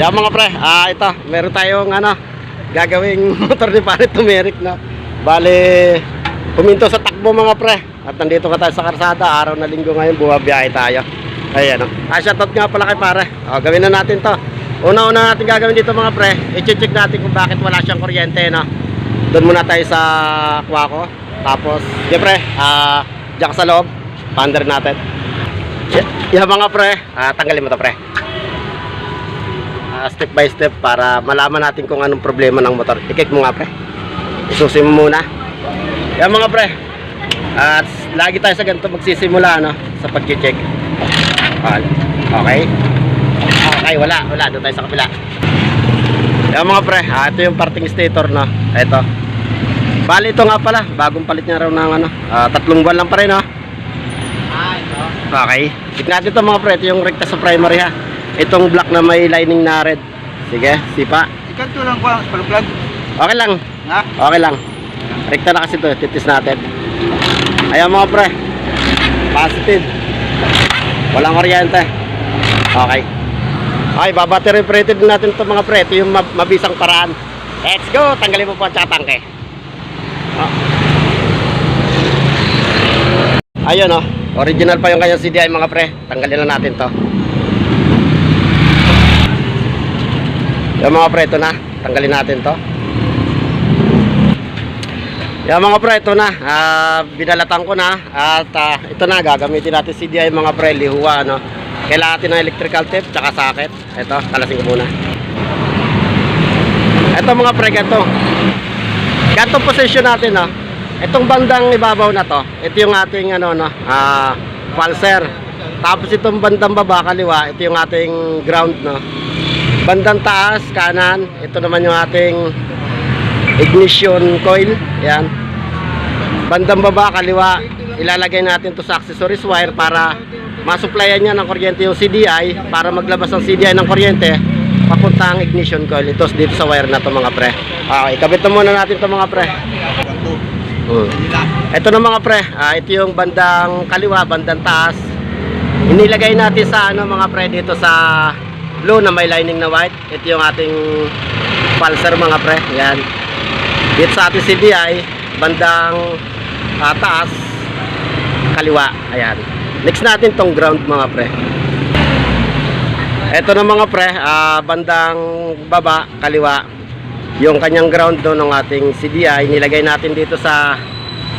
Yan mga pre, ah ito, meron tayong ano, gagawing motor ni pare tumeric na. Bale, puminto sa takbo mga pre. At nandito ka tayo sa karsada, araw na linggo ngayon, bumabiyahe tayo. Ayan o. Ah, shoutout nga pala kay pare. O, gawin na natin to. Una-una natin gagawin dito mga pre, i-check natin kung bakit wala siyang kuryente, no? Doon muna tayo sa Quaco. Tapos, siyempre, ah, diyan ka sa loob, pander natin. Yan mga pre, ah, tanggalin mo to pre. Step by step para malaman natin kung anong problema ng motor. I-kick mo nga pre. Isusin mo muna. Yan mga pre. At lagi tayo sa ganito magsisimula no sa pag-check. Okay. Okay, wala, wala doon tayo sa kabila. Yan mga pre, ah, ito yung parting stator no. Ito. Bali ito nga pala, bagong palit niya raw ng ano, ah, tatlong buwan lang pa rin no. Ah, ito. Okay. Check natin ito mga pre, ito yung rekta sa primary ha. Itong black na may lining na red. Sige, sipa. Ikanto lang ko, pag-plug. Okay lang. Ha? Okay lang. Rekta na kasi ito, titis natin. Ayan mga pre. Positive. Walang kuryente. Okay. Okay, babattery operated natin ito mga pre. Ito yung mab- mabisang paraan. Let's go! Tanggalin mo po ang tsaka tangke. Oh. Ayun oh. Original pa yung kanyang CDI mga pre. Tanggalin na natin to. Yung mga pre, ito na. Tanggalin natin to. Yung mga pre, ito na. Ah, binalatan ko na. At ah, ito na, gagamitin natin CDI mga pre, lihuwa. Ano. Kailangan natin ng electrical tape, tsaka socket. Ito, kalasin ko muna. Ito mga pre, ganito. Ganito position natin, no. Itong bandang ibabaw na to, ito yung ating ano no, ah pulser. Tapos itong bandang baba kaliwa, ito yung ating ground no. Bandang taas kanan, ito naman yung ating ignition coil, yan. Bandang baba kaliwa, ilalagay natin to sa accessories wire para masupplyan niya ng kuryente yung CDI para maglabas ng CDI ng kuryente papunta ang ignition coil ito dito sa wire na to mga pre. Okay, kabit na muna natin to mga pre. Ikanto. Mm. Ito na mga pre, ah, ito yung bandang kaliwa, bandang taas. Inilagay natin sa ano mga pre dito sa blue na may lining na white. Ito yung ating pulsar mga pre. Yan. Dito sa ating CDI, bandang ah, taas, kaliwa. Ayan. Next natin tong ground mga pre. Ito na mga pre, ah, bandang baba, kaliwa. Yung kanyang ground doon ng ating CDI, nilagay natin dito sa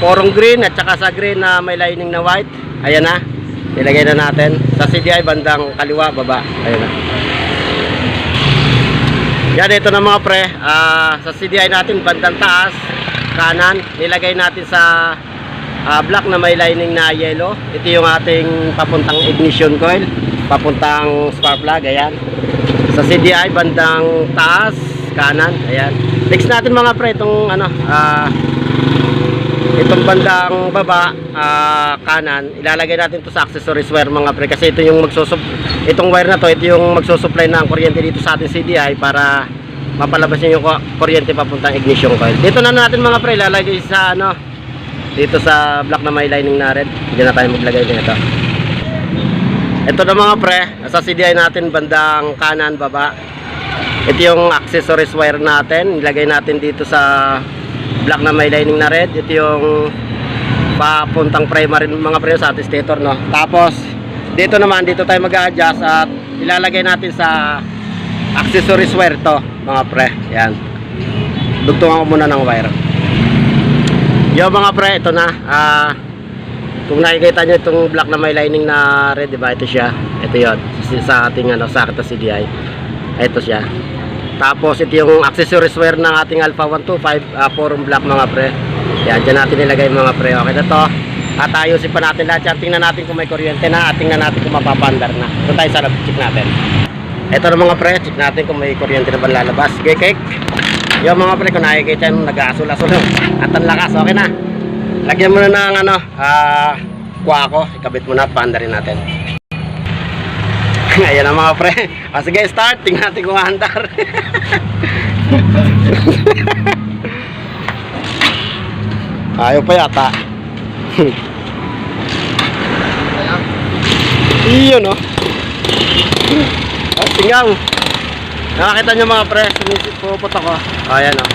porong green at saka sa green na may lining na white. Ayan na. Nilagay na natin. Sa CDI, bandang kaliwa, baba. Ayan na. Yan, ito na mga pre. Ah, sa CDI natin, bandang taas, kanan. Nilagay natin sa ah, black na may lining na yellow. Ito yung ating papuntang ignition coil. Papuntang spark plug. Ayan. Sa CDI, bandang taas, kanan. Ayan. Next natin mga pre, itong ano, ah, itong bandang baba, ah, kanan, ilalagay natin to sa accessories wire mga pre kasi ito yung magsusup itong wire na to, ito yung magsusupply ng kuryente dito sa ating CDI para mapalabas niyo yung ku- kuryente papuntang ignition coil. Dito na natin mga pre, ilalagay sa ano, dito sa black na may lining na red. Diyan na tayo maglagay nito. Ito na mga pre, sa CDI natin bandang kanan baba. Ito yung accessories wire natin. Ilagay natin dito sa black na may lining na red. Ito yung papuntang primary mga pre sa ating stator no. Tapos dito naman dito tayo mag-adjust at ilalagay natin sa accessories wire to mga pre. Yan. Dugtungan ko muna ng wire. Yo mga pre, ito na. Ah kung nakikita nyo itong black na may lining na red, di ba? Ito siya. Ito yon sa ating ano, sa ating CDI. Ito siya. Tapos ito yung accessories wire ng ating Alpha 125 uh, forum black mga pre. Yan, dyan natin nilagay mga pre. Okay na to. At ayusin pa natin lahat yan. Tingnan natin kung may kuryente na at tingnan natin kung mapapandar na. Ito tayo sa lab, check natin. Ito na mga pre, check natin kung may kuryente na ba lalabas. Okay, cake. Yung mga pre, kung nakikita nyo, nag-aasul-asul. At ang lakas, okay na. Lagyan mo na ng ano, ah, kuwako. Ikabit mo na at paandarin natin. Ayan na mga pre. O sige, start. Tingnan natin kung andar. Ayaw pa yata. Iyon no. Ah, tingaw. Nakakita nyo mga pre, puput ako. Ayan o.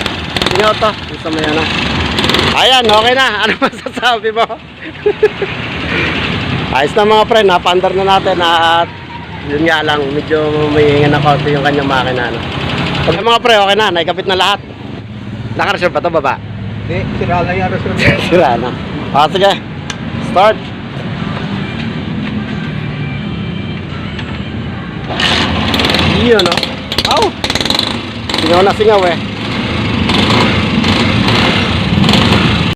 Tingnan to. Gusto mo yan o. Ayan, okay na. Ano masasabi mo? Ayos na mga pre, napandar na natin at yun nga lang, medyo may na konti yung kanyang makina. No? Pag mga pre, okay na, naikapit na lahat. Nakareserve pa to baba? Hindi, sira lang yung reserve. Sira na. Ah, sige. Start. Yun, no? Aw! Singaw na singaw eh.